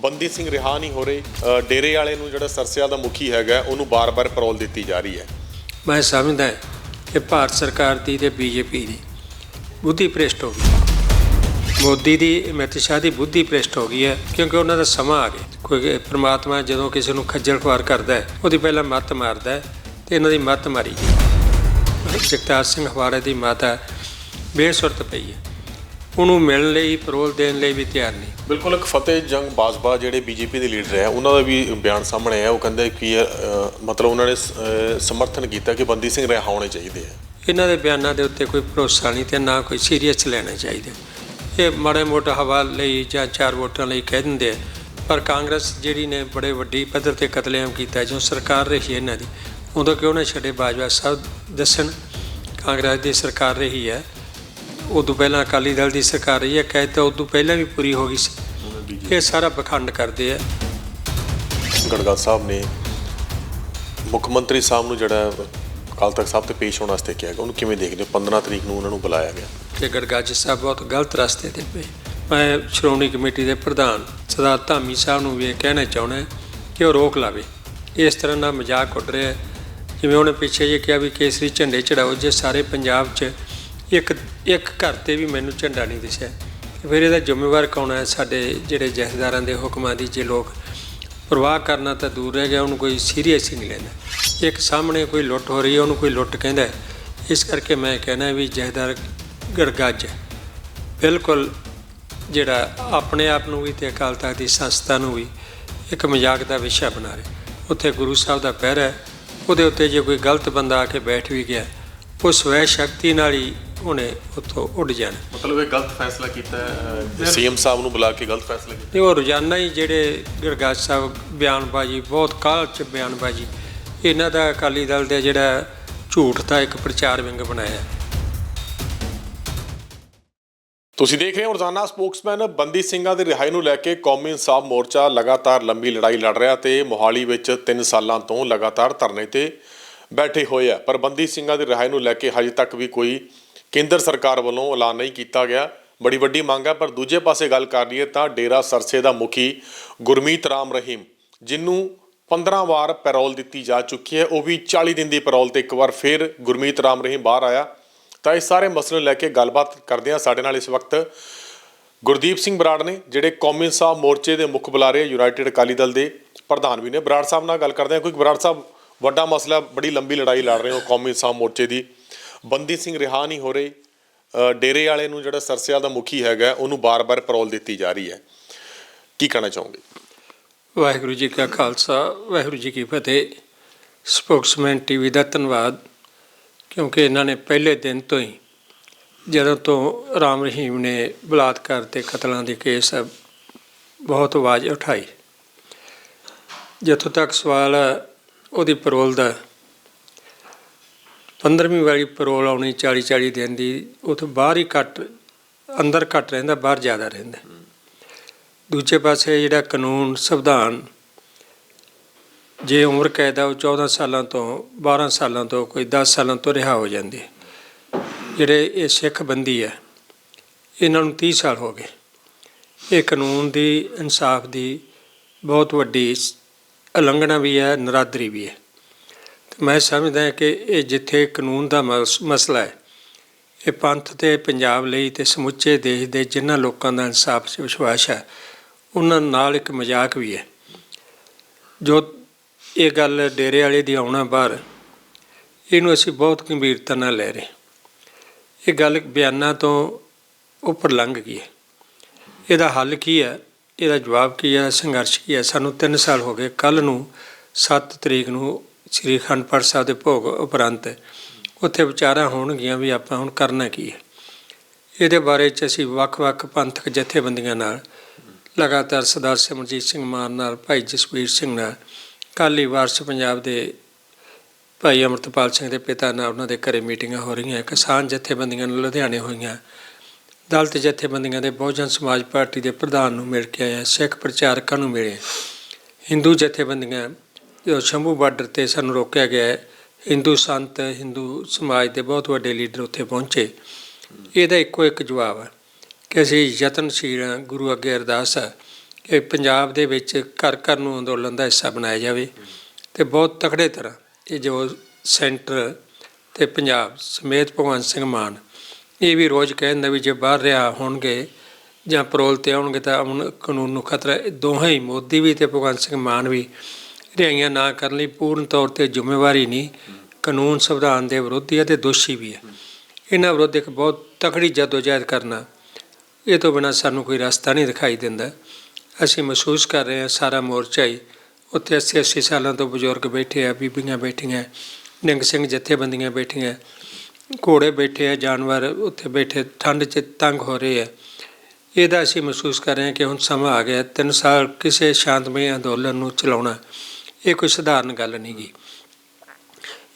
ਬੰਦੀ ਸਿੰਘ ਰਿਹਾ ਨਹੀਂ ਹੋ ਰਹੀ। ਡੇਰੇ ਵਾਲੇ ਨੂੰ ਜਿਹੜਾ ਸਰਸਿਆ ਦਾ ਮੁਖੀ ਹੈਗਾ, ਉਹਨੂੰ ਬਾਰ-ਬਾਰ ਪੈਰੋਲ ਦਿੱਤੀ ਜਾ ਰਹੀ ਹੈ। ਮੈਂ ਸਮਝਦਾ ਕਿ ਭਾਰਤ ਸਰਕਾਰ ਦੀ ਤੇ ਬੀਜੇਪੀ ਦੀ ਬੁੱਧੀ ਭ੍ਰਿਸ਼ਟ ਹੋ ਗਈ। ਮੋਦੀ ਦੀ, ਅਮਿਤ ਸ਼ਾਹ ਦੀ ਬੁੱਧੀ ਭ੍ਰਿਸ਼ਟ ਹੋ ਗਈ ਹੈ, ਕਿਉਂਕਿ ਉਹਨਾਂ ਦਾ ਸਮਾਂ ਆ ਗਿਆ। ਕੋਈ ਪ੍ਰਮਾਤਮਾ ਜਦੋਂ ਕਿਸੇ ਨੂੰ ਖੱਜਲ ਖੁਆਰ ਕਰਦਾ ਹੈ, ਉਹਦੀ ਪਹਿਲਾਂ ਮੱਤ ਮਾਰਦਾ ਹੈ ਤੇ ਇਹਨਾਂ ਦੀ ਮੱਤ ਮਾਰੀ ਜਗਤਾਰ ਸਿੰਘ ਹਵਾਰੇ ਦੀ ਮਾਤਾ ਬੇਸੁਰਤ ਪਈ ਹੈ। ਉਹਨੂੰ ਮਿਲਣ ਲਈ ਪਰੋਲ ਦੇਣ ਲਈ ਵੀ ਤਿਆਰ ਨਹੀਂ। ਬਿਲਕੁਲ ਇੱਕ ਫਤਿਹ ਜੰਗ ਬਾਜਵਾ ਜਿਹੜੇ ਬੀਜੇਪੀ ਦੇ ਲੀਡਰ ਹੈ ਉਹਨਾਂ ਦਾ ਵੀ ਬਿਆਨ ਸਾਹਮਣੇ ਆਇਆ। ਉਹ ਕਹਿੰਦੇ ਕਿ ਮਤਲਬ ਉਹਨਾਂ ਨੇ ਸਮਰਥਨ ਕੀਤਾ ਕਿ ਬੰਦੀ ਸਿੰਘ ਰਿਹਾ ਹੋਣੇ ਚਾਹੀਦੇ ਹੈ ਇਹਨਾਂ ਦੇ ਬਿਆਨਾਂ ਦੇ ਉੱਤੇ ਕੋਈ ਭਰੋਸਾ ਨਹੀਂ ਤੇ ਨਾ ਕੋਈ ਸੀਰੀਅਸ ਲੈਣਾ ਚਾਹੀਦਾ। ਇਹ ਮਾੜੇ ਮੋਟਾ ਹਵਾ ਲਈ ਜਾਂ ਚਾਰ ਵੋਟਾਂ ਲਈ ਕਹਿ ਦਿੰਦੇ ਆ। ਪਰ ਕਾਂਗਰਸ ਜਿਹੜੀ ਨੇ ਬੜੇ ਵੱਡੀ ਪੱਧਰ ਤੇ ਕਤਲੇਆਮ ਕੀਤਾ ਜੋ ਸਰਕਾਰ ਰਹੀ ਹੈ ਇਹਨਾਂ ਦੀ ਉਦੋਂ ਕਿਉਂ ਨਾ ਛੱਡੇ ਬਾਜਵਾ ਸਾਹਿਬ ਦੱਸਣ? ਕਾਂਗਰਸ ਦੀ ਸਰਕਾਰ ਰਹੀ ਹੈ। ਉਦੋਂ ਪਹਿਲਾਂ ਅਕਾਲੀ ਦਲ ਦੀ ਸਰਕਾਰ ਰਹੀ ਹੈ ਕਹਿ ਤਾਂ ਉਦੋਂ ਪਹਿਲਾਂ ਵੀ ਪੂਰੀ ਹੋ ਗਈ ਸੀ। ਇਹ ਸਾਰਾ ਪਖੰਡ ਕਰਦੇ ਆ। ਗੜਗਾ ਸਾਹਿਬ ਨੇ ਮੁੱਖ ਮੰਤਰੀ ਸਾਹਿਬ ਨੂੰ ਜਿਹੜਾ ਅਕਾਲ ਤਖਤ ਸਾਹਿਬ ਤੇ ਪੇਸ਼ ਹੋਣ ਵਾਸਤੇ ਕਿਹਾ ਗਿਆ ਉਹਨੂੰ ਕਿਵੇਂ ਦੇਖਦੇ ਹੋ? 15 ਤਰੀਕ ਨੂੰ ਉਹਨਾਂ ਨੂੰ ਬੁਲਾਇਆ ਗਿਆ। ਕਿ ਗੜਗੱਜ ਸਾਹਿਬ ਬਹੁਤ ਗਲਤ ਰਸਤੇ ਤੇ ਪਏ। ਮੈਂ ਸ਼੍ਰੋਮਣੀ ਕਮੇਟੀ ਦੇ ਪ੍ਰਧਾਨ ਸਰਦਾਰ ਧਾਮੀ ਸਾਹਿਬ ਨੂੰ ਵੀ ਇਹ ਕਹਿਣਾ ਚਾਹੁੰਦਾ ਕਿ ਉਹ ਰੋਕ ਲਾਵੇ। ਇਸ ਤਰ੍ਹਾਂ ਦਾ ਮਜ਼ਾਕ ਉੱਡ ਰਿਹਾ। ਜਿਵੇਂ ਉਹਨੇ ਪਿੱਛੇ ਜੇ ਕਿਹਾ ਵੀ ਕੇਸਰੀ ਝੰਡੇ ਚੜਾਓ ਜੇ ਸਾਰੇ ਪੰਜਾਬ 'ਚ ਇੱਕ ਇੱਕ ਘਰ ਤੇ ਵੀ ਮੈਨੂੰ ਝੰਡਾ ਨਹੀਂ ਦਿਸਿਆ। ਫਿਰ ਇਹਦਾ ਜ਼ਿੰਮੇਵਾਰ ਕੌਣ ਹੈ? ਸਾਡੇ ਜਿਹੜੇ ਜਥੇਦਾਰਾਂ ਦੇ ਹੁਕਮਾਂ ਦੀ ਜੇ ਲੋਕ ਪ੍ਰਵਾਹ ਕਰਨਾ ਤਾਂ ਦੂਰ ਰਹਿ ਗਿਆ, ਉਹਨੂੰ ਕੋਈ ਸੀਰੀਅਸ ਹੀ ਨਹੀਂ ਲੈਂਦਾ। ਇੱਕ ਸਾਹਮਣੇ ਕੋਈ ਲੁੱਟ ਹੋ ਰਹੀ ਹੈ, ਉਹਨੂੰ ਕੋਈ ਲੁੱਟ ਕਹਿੰਦਾ ਇਸ ਕਰਕੇ ਮੈਂ ਕਹਿਣਾ ਵੀ ਜਥੇਦਾਰ ਗੜਗੱਜ ਬਿਲਕੁਲ ਜਿਹੜਾ ਆਪਣੇ ਆਪ ਨੂੰ ਵੀ ਤੇ ਅਕਾਲ ਤਖਤ ਦੀ ਸੰਸਥਾ ਨੂੰ ਵੀ ਇੱਕ ਮਜ਼ਾਕ ਦਾ ਵਿਸ਼ਾ ਬਣਾ ਰਿਹਾ ਉੱਥੇ ਗੁਰੂ ਸਾਹਿਬ ਦਾ ਪਹਿਰਾ ਉਹਦੇ ਉੱਤੇ ਜੇ ਕੋਈ ਗਲਤ ਬੰਦਾ ਆ ਕੇ ਬੈਠ ਵੀ ਗਿਆ ਉਹ ਸਵੈ ਸ਼ਕਤੀ ਨਾਲ ਹੀ ਉਹਨੇ ਉੱਥੋਂ ਉੱਡ ਜਾਣਾ। ਮਤਲਬ ਇਹ ਗਲਤ ਫੈਸਲਾ ਕੀਤਾ ਹੈ ਸੀਐਮ ਸਾਹਿਬ ਨੂੰ ਬੁਲਾ ਕੇ ਗਲਤ ਫੈਸਲਾ ਕੀਤਾ। ਤੇ ਉਹ ਰੋਜ਼ਾਨਾ ਹੀ ਜਿਹੜੇ ਗੁਰਗਾਜ ਸਾਹਿਬ ਬਿਆਨਬਾਜ਼ੀ ਬਹੁਤ ਕਾਲ ਚ ਬਿਆਨਬਾਜ਼ੀ ਇਹਨਾਂ ਦਾ ਅਕਾਲੀ ਦਲ ਦੇ ਜਿਹੜਾ ਝੂਠ ਦਾ ਇੱਕ ਪ੍ਰਚਾਰ ਵਿੰਗ ਬਣਾਇਆ। ਤੁਸੀਂ ਦੇਖ ਰਹੇ ਹੋ ਰੋਜ਼ਾਨਾ ਸਪੋਕਸਮੈਨ ਬੰਦੀ ਸਿੰਘਾਂ ਦੇ ਰਿਹਾਈ ਨੂੰ ਲੈ ਕੇ ਕੌਮੀ ਇਨਸਾਫ ਮੋਰਚਾ ਲਗਾਤਾਰ ਲੰਬੀ ਲੜਾਈ ਲੜ ਰਿਹਾ ਤੇ ਮੋਹਾਲੀ ਵਿੱਚ 3 ਸਾਲਾਂ ਤੋਂ ਲਗਾਤਾਰ ਧਰਨੇ ਤੇ ਬੈਠੇ ਹੋਏ ਆ। ਪਰ ਬੰਦੀ ਸਿੰਘਾਂ ਦੇ ਰਿਹਾਈ ਨੂੰ ਲੈ ਕੇ ਹਜੇ ਤੱਕ ਵੀ ਕੋਈ ਕੇਂਦਰ ਸਰਕਾਰ ਵੱਲੋਂ ਐਲਾਨ ਨਹੀਂ ਕੀਤਾ ਗਿਆ। ਬੜੀ ਵੱਡੀ ਮੰਗ ਹੈ, ਪਰ ਦੂਜੇ ਪਾਸੇ ਗੱਲ ਕਰ ਲਈਏ ਤਾਂ ਡੇਰਾ ਸਰਸੇ ਦਾ ਮੁਖੀ ਗੁਰਮੀਤ ਰਾਮ ਰਹੀਮ ਜਿਹਨੂੰ 15 ਵਾਰ ਪੈਰੋਲ ਦਿੱਤੀ ਜਾ ਚੁੱਕੀ ਹੈ, ਉਹ ਵੀ 40 ਦਿਨ ਦੀ ਪੈਰੋਲ ਤੇ ਇੱਕ ਵਾਰ ਫਿਰ ਗੁਰਮੀਤ ਰਾਮ ਰਹੀਮ ਬਾਹਰ ਆਇਆ। ਤਾਂ ਇਹ ਸਾਰੇ ਮਸਲੇ ਨੂੰ ਲੈ ਕੇ ਗੱਲਬਾਤ ਕਰਦੇ ਹਾਂ ਸਾਡੇ ਨਾਲ ਇਸ ਵਕਤ ਗੁਰਦੀਪ ਸਿੰਘ ਬਰਾੜ ਨੇ, ਜਿਹੜੇ ਕੌਮੀ ਇਨਸਾਫ ਮੋਰਚੇ ਦੇ ਮੁੱਖ ਬੁਲਾਰੇ ਯੂਨਾਈਟਿਡ ਅਕਾਲੀ ਦਲ ਦੇ ਪ੍ਰਧਾਨ ਵੀ ਨੇ। ਬਰਾੜ ਸਾਹਿਬ ਨਾਲ ਗੱਲ ਕਰਦੇ ਹਾਂ, ਕਿਉਂਕਿ ਬਰਾੜ ਸਾਹਿਬ ਵੱਡਾ ਮਸਲਾ, ਬੜੀ ਲੰਬੀ ਲੜਾਈ ਲੜ ਰਹੇ ਹੋ ਕੌਮੀ ਇਨਸਾਫ ਮੋਰਚੇ ਦੀ। ਬੰਦੀ ਸਿੰਘ ਰਿਹਾ ਨਹੀਂ ਹੋ ਰਹੀ। ਡੇਰੇ ਵਾਲੇ ਨੂੰ ਜਿਹੜਾ ਸਰਸਿਆ ਦਾ ਮੁਖੀ ਹੈਗਾ, ਉਹਨੂੰ ਬਾਰ-ਬਾਰ ਪੈਰੋਲ ਦਿੱਤੀ ਜਾ ਰਹੀ ਹੈ। ਕੀ ਕਹਿਣਾ ਚਾਹੋਗੇ? ਵਾਹਿਗੁਰੂ ਜੀ ਕਾ ਖਾਲਸਾ, ਵਾਹਿਗੁਰੂ ਜੀ ਕੀ ਫਤਿਹ। ਸਪੋਕਸਮੈਨ ਟੀਵੀ ਦਾ ਧੰਨਵਾਦ, ਕਿਉਂਕਿ ਇਹਨਾਂ ਨੇ ਪਹਿਲੇ ਦਿਨ ਤੋਂ ਹੀ ਜਦੋਂ ਤੋਂ ਰਾਮ ਰਹੀਮ ਨੇ ਬਲਾਤਕਾਰ ਤੇ ਕਤਲਾਂ ਦੇ ਕੇਸ ਬਹੁਤ ਆਵਾਜ਼ ਉਠਾਈ। ਜਿੱਥੋਂ ਤੱਕ ਸਵਾਲ ਹੈ, ਉਹਦੀ ਪਰੋਲ ਦਾ 15ਵੀਂ ਵਾਰੀ ਪਰੋਲ ਆਉਣੀ 40 40 ਦਿਨ ਦੀ ਉਹ ਬਾਹਰ ਹੀ ਘੱਟ, ਅੰਦਰ ਘੱਟ ਰਹਿੰਦਾ, ਬਾਹਰ ਜ਼ਿਆਦਾ ਰਹਿੰਦਾ। ਦੂਜੇ ਪਾਸੇ ਜਿਹੜਾ ਕਾਨੂੰਨ, ਸੰਵਿਧਾਨ, ਜੇ ਉਮਰ ਕੈਦ ਆ, ਉਹ 14 ਸਾਲਾਂ ਤੋਂ 12 ਸਾਲਾਂ ਤੋਂ, ਕੋਈ 10 ਸਾਲਾਂ ਤੋਂ ਰਿਹਾ ਹੋ ਜਾਂਦੇ। ਜਿਹੜੇ ਇਹ ਸਿੱਖ ਬੰਦੀ ਹੈ ਇਹਨਾਂ ਨੂੰ 30 ਸਾਲ ਹੋ ਗਏ। ਇਹ ਕਾਨੂੰਨ ਦੀ, ਇਨਸਾਫ ਦੀ ਬਹੁਤ ਵੱਡੀ ਉਲੰਘਣਾ ਵੀ ਹੈ, ਨਰਾਦਰੀ ਵੀ ਹੈ। ਮੈਂ ਸਮਝਦਾ ਕਿ ਇਹ ਜਿੱਥੇ ਕਾਨੂੰਨ ਦਾ ਮਸ- ਮਸਲਾ ਹੈ, ਇਹ ਪੰਥ ਤੇ ਪੰਜਾਬ ਲਈ ਤੇ ਸਮੁੱਚੇ ਦੇਸ਼ ਦੇ ਜਿਨ੍ਹਾਂ ਲੋਕਾਂ ਦਾ ਇਨਸਾਫ 'ਚ ਵਿਸ਼ਵਾਸ ਹੈ, ਉਹਨਾਂ ਨਾਲ ਇੱਕ ਮਜ਼ਾਕ ਵੀ ਹੈ। ਜੋ ਇਹ ਗੱਲ ਡੇਰੇ ਵਾਲੇ ਦੀ ਆਉਣਾ ਬਾਹਰ, ਇਹਨੂੰ ਅਸੀਂ ਬਹੁਤ ਗੰਭੀਰਤਾ ਨਾਲ ਲੈ ਰਹੇ ਇਹ ਗੱਲ ਬਿਆਨਾਂ ਤੋਂ ਉੱਪਰ ਲੰਘ ਗਈ ਹੈ। ਇਹਦਾ ਹੱਲ ਕੀ ਹੈ? ਇਹਦਾ ਜਵਾਬ ਕੀ ਹੈ? ਸੰਘਰਸ਼ ਕੀ ਹੈ? ਸਾਨੂੰ 3 ਸਾਲ ਹੋ ਗਏ। ਕੱਲ ਨੂੰ 7 ਤਰੀਕ ਨੂੰ ਸ੍ਰੀ ਅਖੰਡ ਸਾਹਿਬ ਦੇ ਭੋਗ ਉਪਰੰਤ ਉੱਥੇ ਵਿਚਾਰਾਂ ਹੋਣਗੀਆਂ ਵੀ ਆਪਾਂ ਹੁਣ ਕਰਨਾ ਕੀ ਹੈ। ਇਹਦੇ ਬਾਰੇ ਚ ਅਸੀਂ ਵੱਖ-ਵੱਖ ਪੰਥਕ ਜਥੇਬੰਦੀਆਂ ਨਾਲ ਲਗਾਤਾਰ ਸਰਦਾਰ ਸਿਮਰਜੀਤ ਸਿੰਘ ਮਾਨ ਨਾਲ, ਭਾਈ ਜਸਵੀਰ ਸਿੰਘ ਨਾਲ ਕਾਲੀ ਵਾਰਸ ਪੰਜਾਬ ਦੇ ਭਾਈ ਅਮਰਤਪਾਲ ਸਿੰਘ ਦੇ ਪਿਤਾ ਨਾਲ ਉਹਨਾਂ ਦੇ ਘਰੇ ਮੀਟਿੰਗਾਂ ਹੋ ਰਹੀਆਂ, ਕਿਸਾਨ ਜਥੇਬੰਦੀਆਂ ਨਾਲ ਲੁਧਿਆਣੇ ਹੋਈਆਂ। ਦਲਤ ਜਥੇਬੰਦੀਆਂ ਦੇ ਬਹੁਜਨ ਸਮਾਜ ਪਾਰਟੀ ਦੇ ਪ੍ਰਧਾਨ ਨੂੰ ਮਿਲ ਕੇ ਆਇਆ ਸਿੱਖ ਪ੍ਰਚਾਰਕਾਂ ਨੂੰ ਮਿਲੇ ਹਿੰਦੂ ਜਥੇਬੰਦੀਆਂ ਸ਼ੰਭੂ ਬਾਰਡਰ ਤੇ ਸਾਨੂੰ ਰੋਕਿਆ ਗਿਆ ਹੈ, ਹਿੰਦੂ ਸੰਤ, ਹਿੰਦੂ ਸਮਾਜ ਦੇ ਬਹੁਤ ਵੱਡੇ ਲੀਡਰ ਉੱਥੇ ਪਹੁੰਚੇ ਇਹਦਾ ਇੱਕੋ ਇੱਕ ਜਵਾਬ ਹੈ ਕਿ ਅਸੀਂ ਯਤਨਸ਼ੀਲ ਹਾਂ, ਗੁਰੂ ਅੱਗੇ ਅਰਦਾਸ ਹੈ ਕਿ ਪੰਜਾਬ ਦੇ ਵਿੱਚ ਘਰ ਘਰ ਨੂੰ ਅੰਦੋਲਨ ਦਾ ਹਿੱਸਾ ਬਣਾਇਆ ਜਾਵੇ ਤੇ ਬਹੁਤ ਤਕੜੇ ਤਰ੍ਹਾਂ ਇਹ ਜੋ ਸੈਂਟਰ ਤੇ ਪੰਜਾਬ ਸਮੇਤ ਭਗਵੰਤ ਸਿੰਘ ਮਾਨ, ਇਹ ਵੀ ਰੋਜ਼ ਕਹਿੰਦਾ ਵੀ ਜੇ ਬਾਹਰ ਰਿਹਾ ਹੋਣਗੇ ਜਾਂ ਪਰੋਲ ਤੇ ਆਉਣਗੇ ਤਾਂ ਅਮਨ ਕਾਨੂੰਨ ਨੂੰ ਖਤਰਾ ਹੈ। ਦੋਹਾਂ ਹੀ ਮੋਦੀ ਵੀ ਤੇ ਭਗਵੰਤ ਸਿੰਘ ਮਾਨ ਵੀ ਰਿਹਾਈਆਂ ਨਾ ਕਰਨ ਲਈ ਪੂਰਨ ਤੌਰ ਤੇ ਜ਼ਿੰਮੇਵਾਰੀ ਨਹੀਂ, ਕਾਨੂੰਨ ਸੰਵਿਧਾਨ ਦੇ ਵਿਰੋਧੀ ਹੈ ਤੇ ਦੋਸ਼ੀ ਵੀ ਹੈ ਇਹਨਾਂ ਵਿਰੁੱਧ ਇੱਕ ਬਹੁਤ ਤਕੜੀ ਜਦੋਜਹਿਦ ਕਰਨਾ, ਇਹ ਤੋਂ ਬਿਨਾਂ ਸਾਨੂੰ ਕੋਈ ਰਸਤਾ ਨਹੀਂ ਦਿਖਾਈ ਦਿੰਦਾ। ਅਸੀਂ ਮਹਿਸੂਸ ਕਰ ਰਹੇ ਹਾਂ ਸਾਰਾ ਮੋਰਚਾ ਹੀ ਉੱਥੇ 80 80 ਸਾਲਾਂ ਤੋਂ ਬਜ਼ੁਰਗ ਬੈਠੇ ਆ, ਬੀਬੀਆਂ ਬੈਠੀਆਂ, ਨਿੰਗ ਸਿੰਘ ਜਥੇਬੰਦੀਆਂ ਬੈਠੀਆਂ, ਘੋੜੇ ਬੈਠੇ ਆ, ਜਾਨਵਰ ਉੱਥੇ ਬੈਠੇ, ਠੰਡ 'ਚ ਤੰਗ ਹੋ ਰਹੇ ਆ। ਇਹਦਾ ਅਸੀਂ ਮਹਿਸੂਸ ਕਰ ਰਹੇ ਹਾਂ ਕਿ ਹੁਣ ਸਮਾਂ ਆ ਗਿਆ, ਤਿੰਨ ਸਾਲ ਕਿਸੇ ਸ਼ਾਂਤਮਈ ਅੰਦੋਲਨ ਨੂੰ ਚਲਾਉਣਾ। ਇਹ ਕੋਈ ਸਧਾਰਨ ਗੱਲ ਨਹੀਂ ਗੀ।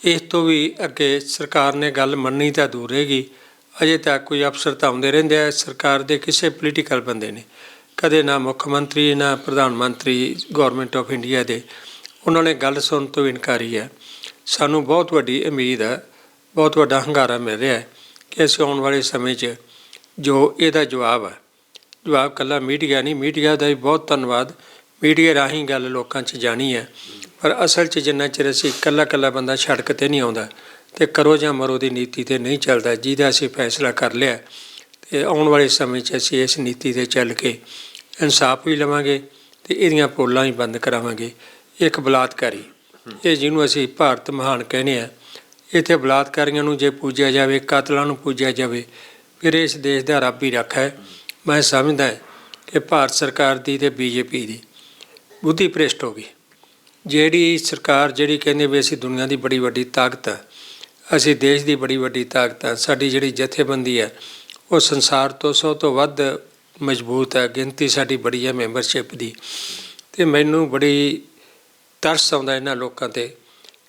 ਇਸ ਤੋਂ ਵੀ ਅੱਗੇ ਸਰਕਾਰ ਨੇ ਗੱਲ ਮੰਨਣੀ ਤਾਂ ਦੂਰ ਰਹੇਗੀ। ਅਜੇ ਤੱਕ ਕੋਈ ਅਫਸਰ ਤਾਂ ਆਉਂਦੇ ਰਹਿੰਦੇ ਆ, ਸਰਕਾਰ ਦੇ ਕਿਸੇ ਪੋਲੀਟੀਕਲ ਬੰਦੇ ਨੇ। ਕਦੇ ਨਾ ਮੁੱਖ ਮੰਤਰੀ, ਨਾ ਪ੍ਰਧਾਨ ਮੰਤਰੀ ਗਵਰਨਮੈਂਟ ਆਫ ਇੰਡੀਆ ਦੇ। ਉਹਨਾਂ ਨੇ ਗੱਲ ਸੁਣਨ ਤੋਂ ਇਨਕਾਰੀ ਹੈ। ਸਾਨੂੰ ਬਹੁਤ ਵੱਡੀ ਉਮੀਦ ਹੈ, ਬਹੁਤ ਵੱਡਾ ਹੰਗਾਰਾ ਮਿਲ ਰਿਹਾ ਹੈ ਕਿ ਅਸੀਂ ਆਉਣ ਵਾਲੇ ਸਮੇਂ 'ਚ ਜੋ ਇਹਦਾ ਜਵਾਬ ਹੈ। ਜਵਾਬ ਕੱਲਾ ਮੀਡੀਆ ਨਹੀਂ, ਮੀਡੀਆ ਦਾ ਵੀ ਬਹੁਤ ਧੰਨਵਾਦ। ਮੀਡੀਆ ਰਾਹੀਂ ਗੱਲ ਲੋਕਾਂ 'ਚ ਜਾਣੀ ਹੈ। ਪਰ ਅਸਲ 'ਚ ਜਿੰਨਾ ਚਿਰ ਅਸੀਂ ਇਕੱਲਾ ਇਕੱਲਾ ਬੰਦਾ ਸੜਕ ਤੇ ਨਹੀਂ ਆਉਂਦਾ ਤੇ ਕਰੋ ਜਾਂ ਮਰੋ ਦੀ ਨੀਤੀ ਤੇ ਨਹੀਂ ਚੱਲਦਾ, ਜਿਹਦਾ ਅਸੀਂ ਫੈਸਲਾ ਕਰ ਲਿਆ ਤੇ ਆਉਣ ਵਾਲੇ ਸਮੇਂ 'ਚ ਅਸੀਂ ਇਸ ਨੀਤੀ ਤੇ ਚੱਲ ਕੇ ਇਨਸਾਫ ਵੀ ਲਵਾਂਗੇ ਤੇ ਇਹਦੀਆਂ ਪੋਲਾਂ ਹੀ ਬੰਦ ਕਰਾਵਾਂਗੇ। ਇੱਕ ਬਲਾਤਕਾਰੀ, ਇਹ ਜਿਹਨੂੰ ਅਸੀਂ ਭਾਰਤ ਮਹਾਨ ਕਹਿੰਦੇ ਆ ਇੱਥੇ ਬਲਾਤਕਾਰੀਆਂ ਨੂੰ ਜੇ ਪੂਜਿਆ ਜਾਵੇ, ਕਾਤਲਾਂ ਨੂੰ ਪੂਜਿਆ ਜਾਵੇ, ਫਿਰ ਇਸ ਦੇਸ਼ ਦਾ ਰੱਬ ਹੀ ਰੱਖਾ ਹੈ। ਮੈਂ ਸਮਝਦਾ ਕਿ ਭਾਰਤ ਸਰਕਾਰ ਦੀ ਤੇ ਬੀਜੇਪੀ ਦੀ ਬੁੱਧੀ ਭ੍ਰਿਸ਼ਟ ਹੋ ਗਈ। ਜਿਹੜੀ ਸਰਕਾਰ ਜਿਹੜੀ ਕਹਿੰਦੇ ਵੀ ਅਸੀਂ ਦੁਨੀਆ ਦੀ ਬੜੀ ਵੱਡੀ ਤਾਕਤ ਆ, ਅਸੀਂ ਦੇਸ਼ ਦੀ ਬੜੀ ਵੱਡੀ ਤਾਕਤ ਆ, ਸਾਡੀ ਜਿਹੜੀ ਜਥੇਬੰਦੀ ਹੈ ਉਹ ਸੰਸਾਰ ਤੋਂ ਸੌ ਤੋਂ ਵੱਧ ਮਜ਼ਬੂਤ ਹੈ ਗਿਣਤੀ ਸਾਡੀ ਬੜੀ ਹੈ ਮੈਂਬਰਸ਼ਿਪ ਦੀ। ਤੇ ਮੈਨੂੰ ਬੜੀ ਤਰਸ ਆਉਂਦਾ ਇਹਨਾਂ ਲੋਕਾਂ ਤੇ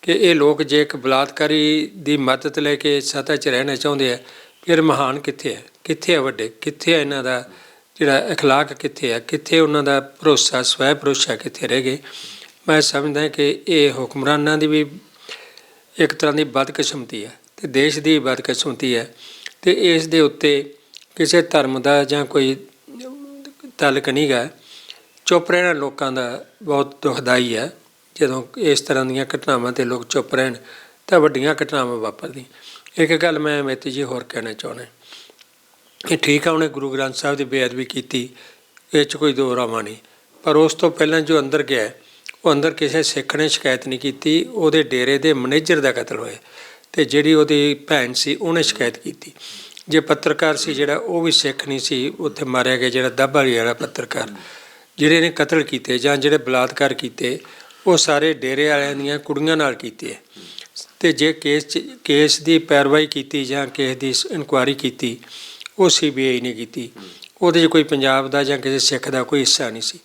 ਕਿ ਇਹ ਲੋਕ ਜੇ ਇੱਕ ਬਲਾਤਕਾਰੀ ਦੀ ਮਦਦ ਲੈ ਕੇ ਸੱਤਾ 'ਚ ਰਹਿਣਾ ਚਾਹੁੰਦੇ ਆ, ਫਿਰ ਮਹਾਨ ਕਿੱਥੇ ਹੈ ਕਿੱਥੇ ਹੈ ਵੱਡੇ? ਕਿੱਥੇ ਹੈ ਇਹਨਾਂ ਦਾ ਜਿਹੜਾ اخلاق ਕਿੱਥੇ ਹੈ ਕਿੱਥੇ ਉਹਨਾਂ ਦਾ ਭਰੋਸਾ ਸਵੈ ਭਰੋਸਾ ਕਿੱਥੇ ਰਹਿ ਗਏ ਮੈਂ ਸਮਝਦਾ ਕਿ ਇਹ ਹੁਕਮਰਾਨਾਂ ਦੀ ਵੀ ਇੱਕ ਤਰ੍ਹਾਂ ਦੀ ਬਦਕਿਸਮਤੀ ਹੈ ਤੇ ਦੇਸ਼ ਦੀ ਬਦਕਿਸਮਤੀ ਹੈ ਤੇ ਇਸ ਦੇ ਉੱਤੇ ਕਿਸੇ ਧਰਮ ਦਾ ਜਾਂ ਕੋਈ ਤਲਕ ਨਹੀਂ ਗਾ ਚੁੱਪ ਰਹਿਣਾ ਲੋਕਾਂ ਦਾ ਬਹੁਤ ਦੁਖਦਾਈ ਹੈ ਜਦੋਂ ਇਸ ਤਰ੍ਹਾਂ ਦੀਆਂ ਘਟਨਾਵਾਂ ਤੇ ਲੋਕ ਚੁੱਪ ਰਹਿਣ ਤਾਂ ਵੱਡੀਆਂ ਘਟਨਾਵਾਂ ਵਾਪਰਦੀਆਂ ਇੱਕ ਗੱਲ ਮੈਂ ਮਿੱਤੀ ਜੀ ਹੋਰ ਕਹਿਣਾ ਚਾਹੁੰਦਾ ਇਹ ਠੀਕ ਆ, ਉਹਨੇ ਗੁਰੂ ਗ੍ਰੰਥ ਸਾਹਿਬ ਦੀ ਬੇਅਦਬੀ ਕੀਤੀ, ਇਹ 'ਚ ਕੋਈ ਦੋ ਰਾਵਾਂ ਨਹੀਂ। ਪਰ ਉਸ ਤੋਂ ਪਹਿਲਾਂ ਜੋ ਅੰਦਰ ਗਿਆ, ਉਹ ਅੰਦਰ ਕਿਸੇ ਸਿੱਖ ਨੇ ਸ਼ਿਕਾਇਤ ਨਹੀਂ ਕੀਤੀ, ਉਹਦੇ ਡੇਰੇ ਦੇ ਮੈਨੇਜਰ ਦਾ ਕਤਲ ਹੋਇਆ ਤੇ ਜਿਹੜੀ ਉਹਦੀ ਭੈਣ ਸੀ, ਉਹਨੇ ਸ਼ਿਕਾਇਤ ਕੀਤੀ। ਜੇ ਪੱਤਰਕਾਰ ਸੀ ਜਿਹੜਾ, ਉਹ ਵੀ ਸਿੱਖ ਨਹੀਂ ਸੀ, ਉੱਥੇ ਮਾਰਿਆ ਗਿਆ ਜਿਹੜਾ ਦਾਭਾਲੀ ਵਾਲਾ ਪੱਤਰਕਾਰ। ਜਿਹੜੇ ਨੇ ਕਤਲ ਕੀਤੇ ਜਾਂ ਜਿਹੜੇ ਬਲਾਤਕਾਰ ਕੀਤੇ, ਉਹ ਸਾਰੇ ਡੇਰੇ ਵਾਲਿਆਂ ਦੀਆਂ ਕੁੜੀਆਂ ਨਾਲ ਕੀਤੇ ਹੈ। ਤੇ ਜੇ ਕੇਸ 'ਚ- ਕੇਸ ਦੀ ਪੈਰਵਾਈ ਕੀਤੀ ਜਾਂ ਕੇਸ ਦੀ ਇਨਕੁਆਇਰੀ ਕੀਤੀ ਉਹ ਸੀਬੀਆਈ ਨੇ ਕੀਤੀ। ਉਹਦੇ 'ਚ ਕੋਈ ਪੰਜਾਬ ਦਾ ਜਾਂ ਕਿਸੇ ਸਿੱਖ ਦਾ ਕੋਈ ਹਿੱਸਾ ਨਹੀਂ ਸੀ।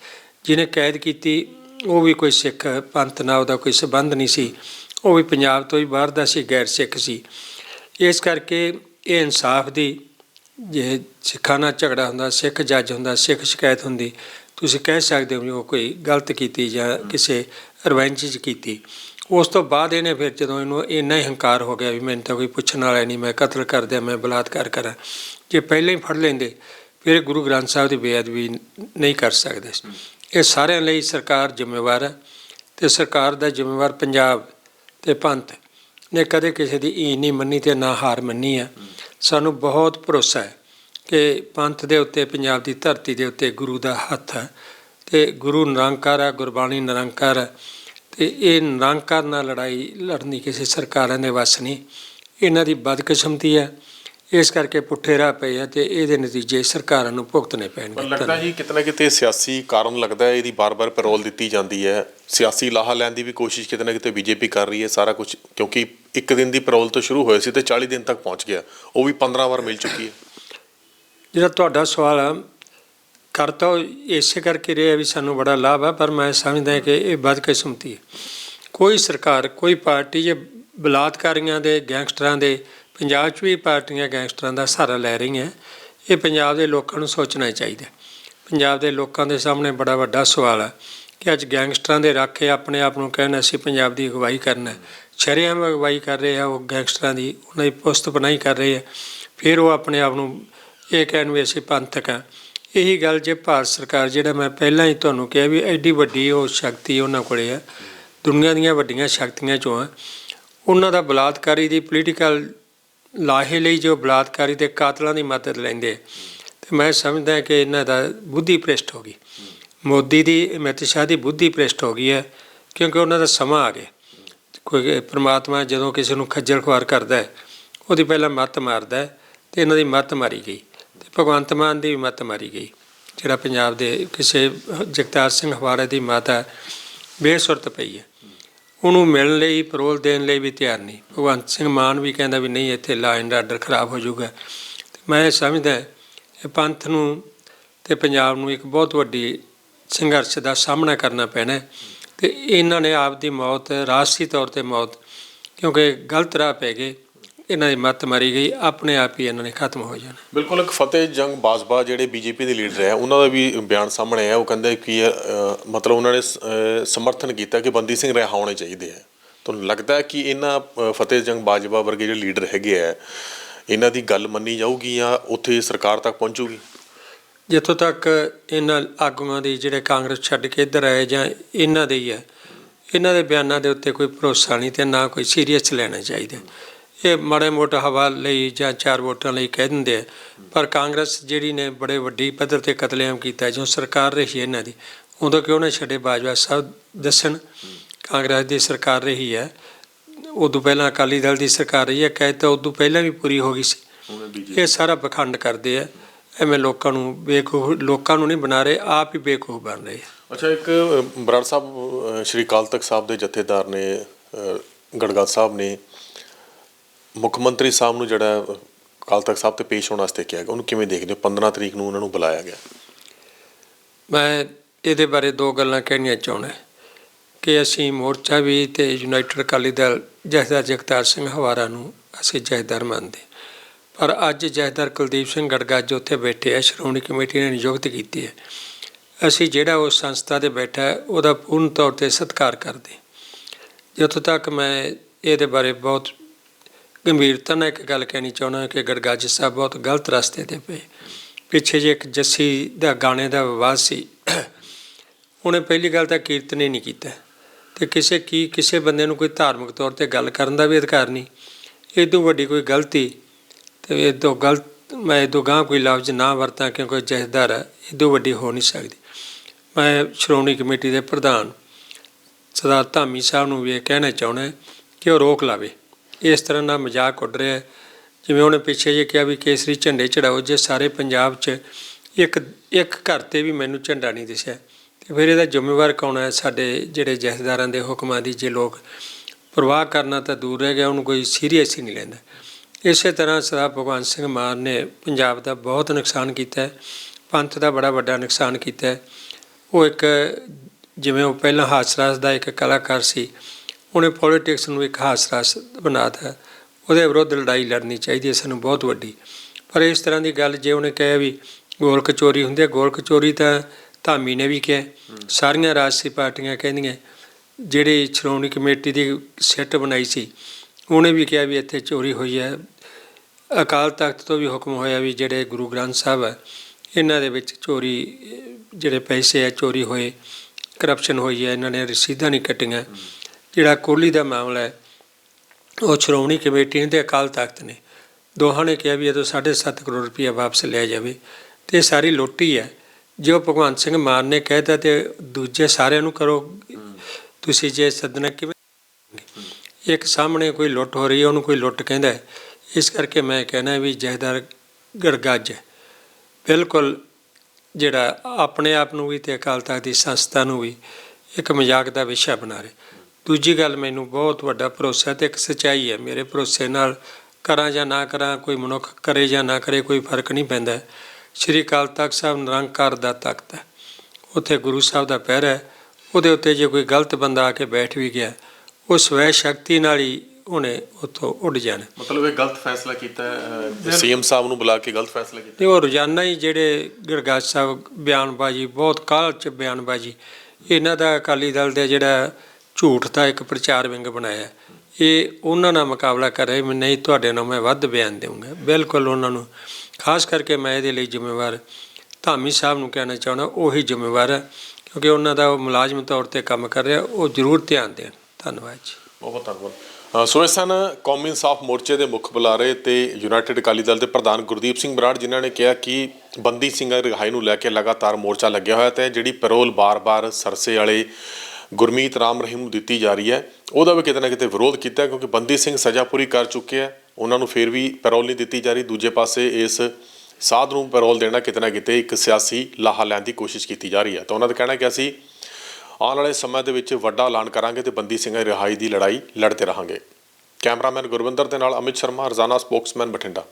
ਜਿਹਨੇ ਕੈਦ ਕੀਤੀ, ਉਹ ਵੀ ਕੋਈ ਸਿੱਖ ਪੰਥ ਨਾਲ ਉਹਦਾ ਕੋਈ ਸਬੰਧ ਨਹੀਂ ਸੀ। ਉਹ ਵੀ ਪੰਜਾਬ ਤੋਂ ਹੀ ਬਾਹਰ ਦਾ ਸੀ, ਗੈਰ ਸਿੱਖ ਸੀ। ਇਸ ਕਰਕੇ ਇਹ ਇਨਸਾਫ ਦੀ ਜੇ ਸਿੱਖਾਂ ਨਾਲ ਝਗੜਾ ਹੁੰਦਾ, ਸਿੱਖ ਜੱਜ ਹੁੰਦਾ, ਸਿੱਖ ਸ਼ਿਕਾਇਤ ਹੁੰਦੀ, ਤੁਸੀਂ ਕਹਿ ਸਕਦੇ ਹੋ ਵੀ ਉਹ ਕੋਈ ਗਲਤ ਕੀਤੀ ਜਾਂ ਕਿਸੇ ਰਵੈਂਜ 'ਚ ਕੀਤੀ। ਉਸ ਤੋਂ ਬਾਅਦ ਇਹਨੇ ਫਿਰ ਜਦੋਂ ਇਹਨੂੰ ਇੰਨਾ ਹੀ ਹੰਕਾਰ ਹੋ ਗਿਆ ਵੀ ਮੈਨੂੰ ਤਾਂ ਕੋਈ ਪੁੱਛਣ ਵਾਲਾ ਨਹੀਂ, ਮੈਂ ਕਤਲ ਕਰ ਦਿਆਂ, ਮੈਂ ਬਲਾਤਕਾਰ ਕਰਾਂ ਜੇ ਪਹਿਲਾਂ ਹੀ ਫੜ ਲੈਂਦੇ, ਫਿਰ ਗੁਰੂ ਗ੍ਰੰਥ ਸਾਹਿਬ ਦੀ ਬੇਅਦਬੀ ਨਹੀਂ ਕਰ ਸਕਦੇ। ਇਹ ਸਾਰਿਆਂ ਲਈ ਸਰਕਾਰ ਜ਼ਿੰਮੇਵਾਰ ਹੈ ਤੇ ਸਰਕਾਰ ਦਾ ਜ਼ਿੰਮੇਵਾਰ ਪੰਜਾਬ ਤੇ ਪੰਥ ਨੇ ਕਦੇ ਕਿਸੇ ਦੀ ਈ ਨਹੀਂ ਮੰਨੀ ਤੇ ਨਾ ਹਾਰ ਮੰਨੀ ਹੈ। ਸਾਨੂੰ ਬਹੁਤ ਭਰੋਸਾ ਹੈ ਕਿ ਪੰਥ ਦੇ ਉੱਤੇ, ਪੰਜਾਬ ਦੀ ਧਰਤੀ ਦੇ ਉੱਤੇ ਗੁਰੂ ਦਾ ਹੱਥ ਹੈ ਤੇ ਗੁਰੂ ਨਿਰੰਕਾਰ ਹੈ, ਗੁਰਬਾਣੀ ਨਿਰੰਕਾਰ ਹੈ ਤੇ ਇਹ ਨਿਰੰਕਾਰ ਨਾਲ ਲੜਾਈ ਲੜਨੀ ਕਿਸੇ ਸਰਕਾਰਾਂ ਦੇ ਵੱਸ ਨਹੀਂ। ਇਹਨਾਂ ਦੀ ਬਦਕਿਸਮਤੀ ਹੈ। ਇਸ ਕਰਕੇ ਪੁੱਠੇ ਰਾਹ ਪਏ ਆ ਤੇ ਇਹਦੇ ਨਤੀਜੇ ਸਰਕਾਰਾਂ ਨੂੰ ਭੁਗਤਣੇ ਪਰ ਪੈਣਗੇ ਲੱਗਦਾ ਜੀ ਕਿਤੇ ਨਾ ਕਿਤੇ ਸਿਆਸੀ ਕਾਰਨ ਲੱਗਦਾ ਹੈ ਇਹਦੀ ਬਾਰ-ਬਾਰ ਪੈਰੋਲ ਦਿੱਤੀ ਜਾਂਦੀ ਹੈ। ਸਿਆਸੀ ਲਾਹਾ ਲੈਣ ਦੀ ਵੀ ਕੋਸ਼ਿਸ਼ ਕਿਤੇ ਨਾ ਕਿਤੇ ਬੀਜੇਪੀ ਕਰ ਰਹੀ ਹੈ ਸਾਰਾ ਕੁਝ ਕਿਉਂਕਿ ਇੱਕ ਦਿਨ ਦੀ ਪੈਰੋਲ ਤੋਂ ਸ਼ੁਰੂ ਹੋਇਆ ਸੀ ਤੇ 40 ਦਿਨ ਤੱਕ ਪਹੁੰਚ ਗਿਆ। ਉਹ ਵੀ 15 ਵਾਰ ਮਿਲ ਚੁੱਕੀ ਹੈ। ਜਿਹੜਾ ਤੁਹਾਡਾ ਸਵਾਲ ਆ ਕਰਤਾ ਇਸੇ ਕਰਕੇ ਰਿਹਾ ਵੀ ਸਾਨੂੰ ਬੜਾ ਲਾਭ ਆ ਪਰ ਮੈਂ ਸਮਝਦਾ ਕਿ ਇਹ ਬਦਕਿਸਮਤੀ ਹੈ। ਕੋਈ ਸਰਕਾਰ ਕੋਈ ਪਾਰਟੀ ਜੇ ਬਲਾਤਕਾਰੀਆਂ ਦੇ ਗੈਂਗਸਟਰਾਂ ਦੇ ਪੰਜਾਬ 'ਚ ਵੀ ਪਾਰਟੀਆਂ ਗੈਂਗਸਟਰਾਂ ਦਾ ਸਹਾਰਾ ਲੈ ਰਹੀਆਂ, ਇਹ ਪੰਜਾਬ ਦੇ ਲੋਕਾਂ ਨੂੰ ਸੋਚਣਾ ਚਾਹੀਦਾ ਪੰਜਾਬ ਦੇ ਲੋਕਾਂ ਦੇ ਸਾਹਮਣੇ ਬੜਾ ਵੱਡਾ ਸਵਾਲ ਹੈ ਕਿ ਅੱਜ ਗੈਂਗਸਟਰਾਂ ਦੇ ਰਾਖੇ ਆਪਣੇ ਆਪ ਨੂੰ ਕਹਿਣ ਅਸੀਂ ਪੰਜਾਬ ਦੀ ਅਗਵਾਈ ਕਰਨਾ ਹੈ। ਅਗਵਾਈ ਕਰ ਰਹੇ ਆ, ਉਹ ਗੈਂਗਸਟਰਾਂ ਦੀ, ਉਹਨਾਂ ਦੀ ਪੁਸਤ ਬਣਾਈ ਕਰ ਰਹੇ ਆ। ਫਿਰ ਉਹ ਆਪਣੇ ਆਪ ਨੂੰ ਇਹ ਕਹਿਣ ਵੀ ਅਸੀਂ ਪੰਥਕ ਆ ਇਹੀ ਗੱਲ ਜੇ ਭਾਰਤ ਸਰਕਾਰ, ਜਿਹੜਾ ਮੈਂ ਪਹਿਲਾਂ ਹੀ ਤੁਹਾਨੂੰ ਕਿਹਾ ਵੀ ਐਡੀ ਵੱਡੀ ਉਹ ਸ਼ਕਤੀ ਉਹਨਾਂ ਕੋਲੇ ਆ ਦੁਨੀਆ ਦੀਆਂ ਵੱਡੀਆਂ ਸ਼ਕਤੀਆਂ ਚੋਂ ਆ ਉਹਨਾਂ ਦਾ ਬਲਾਤਕਾਰੀ ਦੀ ਪੋਲੀਟੀਕਲ ਲਾਹੇ ਲਈ ਜੋ ਬਲਾਤਕਾਰੀ ਤੇ ਕਾਤਲਾਂ ਦੀ ਮਦਦ ਲੈਂਦੇ ਆ, ਤੇ ਮੈਂ ਸਮਝਦਾ ਕਿ ਇਹਨਾਂ ਦਾ ਬੁੱਧੀ ਭ੍ਰਿਸ਼ਟ ਹੋ ਗਈ। ਮੋਦੀ ਦੀ ਅਮਿਤ ਸ਼ਾਹ ਦੀ ਬੁੱਧੀ ਭ੍ਰਿਸ਼ਟ ਹੋ ਗਈ ਹੈ ਕਿਉਂਕਿ ਉਹਨਾਂ ਦਾ ਸਮਾਂ ਆ ਗਿਆ। ਕੋਈ ਪ੍ਰਮਾਤਮਾ ਜਦੋਂ ਕਿਸੇ ਨੂੰ ਖੱਜਲ ਖੁਆਰ ਕਰਦਾ ਹੈ ਉਹਦੀ ਪਹਿਲਾਂ ਮੱਤ ਮਾਰਦਾ ਹੈ ਤੇ ਇਹਨਾਂ ਦੀ ਮੱਤ ਮਾਰੀ ਗਈ। ਤੇ ਭਗਵੰਤ ਮਾਨ ਦੀ ਵੀ ਮੱਤ ਮਾਰੀ ਗਈ ਜਿਹੜਾ ਪੰਜਾਬ ਦੇ ਕਿਸੇ ਜਗਤਾਰ ਸਿੰਘ ਹਵਾਰਾ ਦੀ ਮਾਤਾ ਬੇਸੁਰਤ ਪਈ ਹੈ। ਉਹਨੂੰ ਮਿਲਣ ਲਈ ਪਰੋਲ ਦੇਣ ਲਈ ਵੀ ਤਿਆਰ ਨਹੀਂ। ਭਗਵੰਤ ਸਿੰਘ ਮਾਨ ਵੀ ਕਹਿੰਦਾ ਵੀ ਨਹੀਂ, ਇੱਥੇ ਲਾ ਐਂਡ ਆਰਡਰ ਖਰਾਬ ਹੋ ਜਾਊਗਾ। ਤੇ ਮੈਂ ਸਮਝਦਾ ਇਹ ਪੰਥ ਨੂੰ ਤੇ ਪੰਜਾਬ ਨੂੰ ਇੱਕ ਬਹੁਤ ਵੱਡੀ ਸੰਘਰਸ਼ ਦਾ ਸਾਹਮਣਾ ਕਰਨਾ ਪੈਣਾ ਹੈ। ਤੇ ਇਹਨਾਂ ਨੇ ਆਪ ਦੀ ਮੌਤ ਰਾਜਸੀ ਤੌਰ ਤੇ ਮੌਤ, ਕਿਉਂਕਿ ਗਲਤ ਰਾਹ ਪੈ ਗਏ। ਇਹਨਾਂ ਦੀ ਮੱਤ ਮਾਰੀ ਗਈ ਆਪਣੇ ਆਪ ਹੀ ਇਹਨਾਂ ਨੇ ਖਤਮ ਹੋ ਜਾਣਾ। ਬਿਲਕੁਲ ਇੱਕ ਫਤਿਹ ਜੰਗ ਬਾਜਵਾ ਜਿਹੜੇ ਬੀਜੇਪੀ ਦੇ ਲੀਡਰ ਹੈ ਉਹਨਾਂ ਦਾ ਵੀ ਬਿਆਨ ਸਾਹਮਣੇ ਆਇਆ। ਉਹ ਕਹਿੰਦੇ ਕਿ ਮਤਲਬ ਉਹਨਾਂ ਨੇ ਸਮਰਥਨ ਕੀਤਾ ਕਿ ਬੰਦੀ ਸਿੰਘ ਰਿਹਾ ਹੋਣੇ ਚਾਹੀਦੇ ਹੈ ਤੁਹਾਨੂੰ ਲੱਗਦਾ ਹੈ ਕਿ ਇਹਨਾਂ ਫਤਿਹ ਜੰਗ ਬਾਜਵਾ ਵਰਗੇ ਜਿਹੜੇ ਲੀਡਰ ਹੈਗੇ ਆ ਇਹਨਾਂ ਦੀ ਗੱਲ ਮੰਨੀ ਜਾਊਗੀ ਜਾਂ ਉੱਥੇ ਸਰਕਾਰ ਤੱਕ ਪਹੁੰਚੂਗੀ? ਜਿੱਥੋਂ ਤੱਕ ਇਹਨਾਂ ਆਗੂਆਂ ਦੀ ਜਿਹੜੇ ਕਾਂਗਰਸ ਛੱਡ ਕੇ ਇੱਧਰ ਆਏ ਜਾਂ ਇਹਨਾਂ ਦੇ ਹੀ ਹੈ ਇਹਨਾਂ ਦੇ ਬਿਆਨਾਂ ਦੇ ਉੱਤੇ ਕੋਈ ਭਰੋਸਾ ਨਹੀਂ ਤੇ ਨਾ ਕੋਈ ਸੀਰੀਅਸ ਲੈਣਾ ਚਾਹੀਦਾ। ਇਹ ਮਾੜੇ ਮੋਟਾ ਹਵਾ ਲਈ ਜਾਂ ਚਾਰ ਵੋਟਾਂ ਲਈ ਕਹਿ ਦਿੰਦੇ ਆ। ਪਰ ਕਾਂਗਰਸ ਜਿਹੜੀ ਨੇ ਬੜੇ ਵੱਡੀ ਪੱਧਰ ਤੇ ਕਤਲੇਆਮ ਕੀਤਾ ਜੋ ਸਰਕਾਰ ਰਹੀ ਇਹਨਾਂ ਦੀ ਉਦੋਂ ਕਿਉਂ ਨਾ ਛੱਡੇ ਬਾਜਵਾ ਸਾਹਿਬ ਦੱਸਣ? ਕਾਂਗਰਸ ਦੀ ਸਰਕਾਰ ਰਹੀ ਹੈ। ਉਦੋਂ ਪਹਿਲਾਂ ਅਕਾਲੀ ਦਲ ਦੀ ਸਰਕਾਰ ਰਹੀ ਹੈ ਕਹਿ ਤਾਂ ਉਦੋਂ ਪਹਿਲਾਂ ਵੀ ਪੂਰੀ ਹੋ ਗਈ ਸੀ। ਇਹ ਸਾਰਾ ਪਖੰਡ ਕਰਦੇ ਆ। ਐਵੇਂ ਲੋਕਾਂ ਨੂੰ ਬੇਵਕੂਫ ਲੋਕਾਂ ਨੂੰ ਨਹੀਂ ਬਣਾ ਰਹੇ ਆਪ ਹੀ ਬੇਵਕੂਫ ਬਣ ਰਹੇ ਆ। ਅੱਛਾ ਇੱਕ ਬਰਾੜ ਸਾਹਿਬ ਸ਼੍ਰੀ ਅਕਾਲ ਤਖਤ ਸਾਹਿਬ ਦੇ ਜਥੇਦਾਰ ਨੇ ਗੜਗੜ ਸਾਹਿਬ ਨੇ ਮੁੱਖ ਮੰਤਰੀ ਸਾਹਿਬ ਨੂੰ ਜਿਹੜਾ ਅ, ਅਕਾਲ ਤਖਤ ਸਾਹਿਬ ਤੇ ਪੇਸ਼ ਹੋਣ ਵਾਸਤੇ ਕਿਹਾ ਗਿਆ ਉਹਨੂੰ ਕਿਵੇਂ ਦੇਖਦੇ ਹੋ? 15 ਤਰੀਕ ਨੂੰ ਉਹਨਾਂ ਨੂੰ ਬੁਲਾਇਆ ਗਿਆ। ਮੈਂ ਇਹਦੇ ਬਾਰੇ ਦੋ ਗੱਲਾਂ ਕਹਿਣੀਆਂ ਚਾਹੁੰਦਾ ਕਿ ਅਸੀਂ ਮੋਰਚਾ ਵੀ ਤੇ ਯੂਨਾਈਟਿਡ ਅਕਾਲੀ ਦਲ ਜਥੇਦਾਰ ਜਗਤਾਰ ਸਿੰਘ ਹਵਾਰਾ ਨੂੰ ਅਸੀਂ ਜਥੇਦਾਰ ਮੰਨਦੇ ਪਰ ਅੱਜ ਜਥੇਦਾਰ ਕੁਲਦੀਪ ਸਿੰਘ ਗੜਗਾ ਗੜਗੱਜ ਉੱਥੇ ਬੈਠੇ ਆ ਸ਼੍ਰੋਮਣੀ ਕਮੇਟੀ ਨੇ ਨਿਯੁਕਤ ਕੀਤੀ ਹੈ ਅਸੀਂ ਜਿਹੜਾ ਉਸ ਸੰਸਥਾ ਦੇ ਬੈਠਾ ਹੈ, ਉਹਦਾ ਪੂਰਨ ਤੌਰ ਤੇ ਸਤਿਕਾਰ ਕਰਦੇ ਜਿੱਥੋਂ ਤੱਕ ਮੈਂ ਇਹਦੇ ਬਾਰੇ ਬਹੁਤ ਗੰਭੀਰਤਾ ਨਾਲ ਇੱਕ ਗੱਲ ਕਹਿਣੀ ਚਾਹੁੰਦਾ ਕਿ ਗੜਗੱਜ ਸਾਹਿਬ ਬਹੁਤ ਗਲਤ ਰਸਤੇ ਤੇ ਪਏ। ਪਿੱਛੇ ਜੇ ਇੱਕ ਜੱਸੀ ਦਾ ਗਾਣੇ ਦਾ ਵਿਵਾਦ ਸੀ। ਉਹਨੇ ਪਹਿਲੀ ਗੱਲ ਤਾਂ ਕੀਰਤਨ ਹੀ ਨਹੀਂ ਕੀਤਾ। ਤੇ ਕਿਸੇ ਕੀ, ਕਿਸੇ ਬੰਦੇ ਨੂੰ ਕੋਈ ਧਾਰਮਿਕ ਤੌਰ ਤੇ ਗੱਲ ਕਰਨ ਦਾ ਵੀ ਅਧਿਕਾਰ ਨਹੀਂ। ਇਹ ਤੋਂ ਵੱਡੀ ਕੋਈ ਗਲਤੀ ਤੇ ਇਹ ਤੋਂ ਗਲਤ, ਮੈਂ ਇਹ ਤੋਂ ਗਾਂ ਕੋਈ ਲਫ਼ਜ਼ ਨਾ ਵਰਤਾਂ ਕਿਉਂਕਿ ਜਥੇਦਾਰ ਹੈ। ਇਹ ਤੋਂ ਵੱਡੀ ਹੋ ਨਹੀਂ ਸਕਦੀ। ਮੈਂ ਸ਼੍ਰੋਮਣੀ ਕਮੇਟੀ ਦੇ ਪ੍ਰਧਾਨ ਸਰਦਾਰ ਧਾਮੀ ਸਾਹਿਬ ਨੂੰ ਵੀ ਇਹ ਕਹਿਣਾ ਚਾਹੁੰਦਾ ਕਿ ਉਹ ਰੋਕ ਲਾਵੇ। ਇਸ ਤਰ੍ਹਾਂ ਦਾ ਮਜ਼ਾਕ ਉੱਡ ਰਿਹਾ ਜਿਵੇਂ ਉਹਨੇ ਪਿੱਛੇ ਜੇ ਕਿਹਾ ਵੀ ਕੇਸਰੀ ਝੰਡੇ ਚੜਾਓ, ਜੇ ਸਾਰੇ ਪੰਜਾਬ 'ਚ ਇੱਕ ਇੱਕ ਘਰ ਤੇ ਵੀ ਮੈਨੂੰ ਝੰਡਾ ਨਹੀਂ ਦਿਸਿਆ। ਤੇ ਫਿਰ ਇਹਦਾ ਜ਼ਿੰਮੇਵਾਰ ਕੌਣ ਹੈ? ਸਾਡੇ ਜਿਹੜੇ ਜਥੇਦਾਰਾਂ ਦੇ ਹੁਕਮਾਂ ਦੀ ਜੇ ਲੋਕ ਪ੍ਰਵਾਹ ਕਰਨਾ ਤਾਂ ਦੂਰ ਰਹਿ ਗਿਆ, ਉਹਨੂੰ ਕੋਈ ਸੀਰੀਅਸ ਹੀ ਨਹੀਂ ਲੈਂਦਾ। ਇਸੇ ਤਰ੍ਹਾਂ ਸਰਦਾਰ ਭਗਵੰਤ ਸਿੰਘ ਮਾਨ ਨੇ ਪੰਜਾਬ ਦਾ ਬਹੁਤ ਨੁਕਸਾਨ ਕੀਤਾ ਹੈ। ਪੰਥ ਦਾ ਬੜਾ ਵੱਡਾ ਨੁਕਸਾਨ ਕੀਤਾ ਹੈ। ਉਹ ਇੱਕ, ਜਿਵੇਂ ਉਹ ਪਹਿਲਾਂ ਹਾਸਰਾਸ ਦਾ ਇੱਕ ਕਲਾਕਾਰ ਸੀ ਉਹਨੇ ਪੋਲਿਟਿਕਸ ਨੂੰ ਇੱਕ ਹਾਸਰਾਸ ਬਣਾਤਾ ਉਹਦੇ ਵਿਰੁੱਧ ਲੜਾਈ ਲੜਨੀ ਚਾਹੀਦੀ ਹੈ, ਸਾਨੂੰ ਬਹੁਤ ਵੱਡੀ। ਪਰ ਇਸ ਤਰ੍ਹਾਂ ਦੀ ਗੱਲ ਜੇ ਉਹਨੇ ਕਿਹਾ ਵੀ ਗੋਲਕ ਚੋਰੀ ਹੁੰਦੀ ਹੈ, ਗੋਲਕ ਚੋਰੀ ਤਾਂ ਧਾਮੀ ਨੇ ਵੀ ਕਿਹਾ। ਸਾਰੀਆਂ ਰਾਜਸੀ ਪਾਰਟੀਆਂ ਕਹਿੰਦੀਆਂ, ਜਿਹੜੀ ਸ਼੍ਰੋਮਣੀ ਕਮੇਟੀ ਦੀ ਸੈੱਟ ਬਣਾਈ ਸੀ, ਉਹਨੇ ਵੀ ਕਿਹਾ ਵੀ ਇੱਥੇ ਚੋਰੀ ਹੋਈ ਹੈ। ਅਕਾਲ ਤਖਤ ਤੋਂ ਵੀ ਹੁਕਮ ਹੋਇਆ ਵੀ ਜਿਹੜੇ ਗੁਰੂ ਗ੍ਰੰਥ ਸਾਹਿਬ ਹੈ, ਇਹਨਾਂ ਦੇ ਵਿੱਚ ਚੋਰੀ, ਜਿਹੜੇ ਪੈਸੇ ਹੈ, ਚੋਰੀ ਹੋਏ ਕਰਪਸ਼ਨ ਹੋਈ ਹੈ, ਇਹਨਾਂ ਨੇ ਰਸੀਦਾਂ ਨਹੀਂ ਕੱਟੀਆਂ। ਜਿਹੜਾ ਕੋਹਲੀ ਦਾ ਮਾਮਲਾ ਹੈ, ਉਹ ਸ਼੍ਰੋਮਣੀ ਕਮੇਟੀ ਨੇ ਤੇ ਅਕਾਲ ਤਖਤ ਨੇ। ਦੋਹਾਂ ਨੇ ਕਿਹਾ ਵੀ ਇਹ ਤੋਂ 7.5 ਕਰੋੜ ਰੁਪਇਆ ਵਾਪਸ ਲਿਆ ਜਾਵੇ। ਤੇ ਇਹ ਸਾਰੀ ਲੁੱਟੀ ਹੈ ਜੋ ਭਗਵੰਤ ਸਿੰਘ ਮਾਨ ਨੇ ਕਹਿਤਾ ਤੇ ਦੂਜੇ ਸਾਰਿਆਂ ਨੂੰ ਕਰੋ। ਤੁਸੀਂ ਜੇ ਸੱਦਣਾ ਕਿਵੇਂ? ਇੱਕ ਸਾਹਮਣੇ ਕੋਈ ਲੁੱਟ ਹੋ ਰਹੀ ਹੈ, ਉਹਨੂੰ ਕੋਈ ਲੁੱਟ ਕਹਿੰਦਾ ਇਸ ਕਰਕੇ ਮੈਂ ਕਹਿਣਾ ਵੀ ਜਹਦਾਰ ਗੜਗੱਜ ਹੈ। ਬਿਲਕੁਲ ਜਿਹੜਾ ਆਪਣੇ ਆਪ ਨੂੰ ਵੀ ਤੇ ਅਕਾਲ ਤਖਤ ਦੀ ਸੰਸਥਾ ਨੂੰ ਵੀ ਇੱਕ ਮਜ਼ਾਕ ਦਾ ਵਿਸ਼ਾ ਬਣਾ ਰਹੇ। ਦੂਜੀ ਗੱਲ ਮੈਨੂੰ ਬਹੁਤ ਵੱਡਾ ਭਰੋਸਾ ਤੇ ਇੱਕ ਸਚਾਈ ਹੈ। ਮੇਰੇ ਭਰੋਸੇ ਨਾਲ ਕਰਾਂ ਜਾਂ ਨਾ ਕਰਾਂ ਕੋਈ ਮਨੁੱਖ ਕਰੇ ਜਾਂ ਨਾ ਕਰੇ ਕੋਈ ਫ਼ਰਕ ਨਹੀਂ ਪੈਂਦਾ। ਸ਼੍ਰੀ ਅਕਾਲ ਤਖਤ ਸਾਹਿਬ ਨਿਰੰਕਾਰ ਦਾ ਤਖਤ ਹੈ। ਉੱਥੇ ਗੁਰੂ ਸਾਹਿਬ ਦਾ ਪਹਿਰਾ ਹੈ। ਉਹਦੇ ਉੱਤੇ ਜੇ ਕੋਈ ਗਲਤ ਬੰਦਾ ਆ ਕੇ ਬੈਠ ਵੀ ਗਿਆ ਉਹ ਸਵੈ ਸ਼ਕਤੀ ਨਾਲ ਹੀ ਉਹਨੇ ਉੱਥੋਂ ਉੱਡ ਜਾਣਾ। ਮਤਲਬ ਇਹ ਗਲਤ ਫੈਸਲਾ ਕੀਤਾ ਹੈ ਸੀਐਮ ਸਾਹਿਬ ਨੂੰ ਬੁਲਾ ਕੇ ਗਲਤ ਫੈਸਲਾ ਕੀਤਾ। ਤੇ ਉਹ ਰੋਜ਼ਾਨਾ ਹੀ ਜਿਹੜੇ ਗਰਗਾਜ ਸਾਹਿਬ ਬਿਆਨਬਾਜ਼ੀ ਬਹੁਤ ਕਾਲ ਚ ਬਿਆਨਬਾਜ਼ੀ ਇਹਨਾਂ ਦਾ ਅਕਾਲੀ ਦਲ ਦੇ ਜਿਹੜਾ ਝੂਠ ਦਾ ਇੱਕ ਪ੍ਰਚਾਰ ਵਿੰਗ ਬਣਾਇਆ। ਇਹ ਉਹਨਾਂ ਨਾਲ ਮੁਕਾਬਲਾ ਕਰ ਰਹੇ ਮੈਂ ਨਹੀਂ, ਤੁਹਾਡੇ ਨਾਲ ਮੈਂ ਵੱਧ ਬਿਆਨ ਦੇਵਾਂਗਾ ਬਿਲਕੁਲ ਉਹਨਾਂ ਨੂੰ, ਖਾਸ ਕਰਕੇ ਮੈਂ ਇਹਦੇ ਲਈ ਜ਼ਿੰਮੇਵਾਰ ਧਾਮੀ ਸਾਹਿਬ ਨੂੰ ਕਹਿਣਾ ਚਾਹੁੰਦਾ, ਉਹੀ ਜ਼ਿੰਮੇਵਾਰ ਹੈ ਕਿਉਂਕਿ ਉਹਨਾਂ ਦਾ ਉਹ ਮੁਲਾਜ਼ਮ ਤੌਰ ਤੇ ਕੰਮ ਕਰ ਰਿਹਾ, ਉਹ ਜ਼ਰੂਰ ਧਿਆਨ ਦੇਣ। ਧੰਨਵਾਦ ਜੀ। ਬਹੁਤ ਧੰਨਵਾਦ। ਸੋ ਇਸ ਸਨ ਕੌਮੀ ਇਨਸਾਫ ਮੋਰਚੇ ਦੇ ਮੁੱਖ ਬੁਲਾਰੇ ਤੇ ਯੂਨਾਈਟਿਡ ਅਕਾਲੀ ਦਲ ਦੇ ਪ੍ਰਧਾਨ ਗੁਰਦੀਪ ਸਿੰਘ ਬਰਾੜ, ਜਿਨ੍ਹਾਂ ਨੇ ਕਿਹਾ ਕਿ ਬੰਦੀ ਸਿੰਘਾਂ ਦੀ ਰਿਹਾਈ ਨੂੰ ਲੈ ਕੇ ਲਗਾਤਾਰ ਮੋਰਚਾ ਲੱਗਿਆ ਹੋਇਆ ਤੇ ਜਿਹੜੀ ਪੈਰੋਲ ਬਾਰ-ਬਾਰ ਸਰਸੇ ਵਾਲੇ ਗੁਰਮੀਤ ਰਾਮ ਰਹੀਮ ਨੂੰ ਦਿੱਤੀ ਜਾ ਰਹੀ ਹੈ। ਉਹਦਾ ਵੀ ਕਿਤੇ ਨਾ ਕਿਤੇ ਵਿਰੋਧ ਕੀਤਾ ਕਿਉਂਕਿ ਬੰਦੀ ਸਿੰਘ ਸਜ਼ਾ ਪੂਰੀ ਕਰ ਚੁੱਕੇ ਆ ਉਹਨਾਂ ਨੂੰ ਫਿਰ ਵੀ ਪੈਰੋਲ ਨਹੀਂ ਦਿੱਤੀ ਜਾ ਰਹੀ। ਦੂਜੇ ਪਾਸੇ ਇਸ ਸਾਧ ਨੂੰ ਪੈਰੋਲ ਦੇਣਾ ਕਿਤੇ ਨਾ ਕਿਤੇ ਇੱਕ ਸਿਆਸੀ ਲਾਹਾ ਲੈਣ ਦੀ ਕੋਸ਼ਿਸ਼ ਕੀਤੀ ਜਾ ਰਹੀ ਹੈ। ਤਾਂ ਉਹਨਾਂ ਦਾ ਕਹਿਣਾ ਕਿ ਅਸੀਂ ਆਉਣ ਵਾਲੇ ਸਮੇਂ ਦੇ ਵਿੱਚ ਵੱਡਾ ਐਲਾਨ ਕਰਾਂਗੇ ਤੇ ਬੰਦੀ ਸਿੰਘਾਂ ਦੀ ਰਿਹਾਈ ਦੀ ਲੜਾਈ ਲੜਦੇ ਰਹਾਂਗੇ। ਕੈਮਰਾਮੈਨ ਗੁਰਵਿੰਦਰ ਦੇ ਨਾਲ ਅਮਿਤ ਸ਼ਰਮਾ, ਰਜ਼ਾਨਾ ਸਪੋਕਸਮੈਨ ਬਠਿੰਡਾ।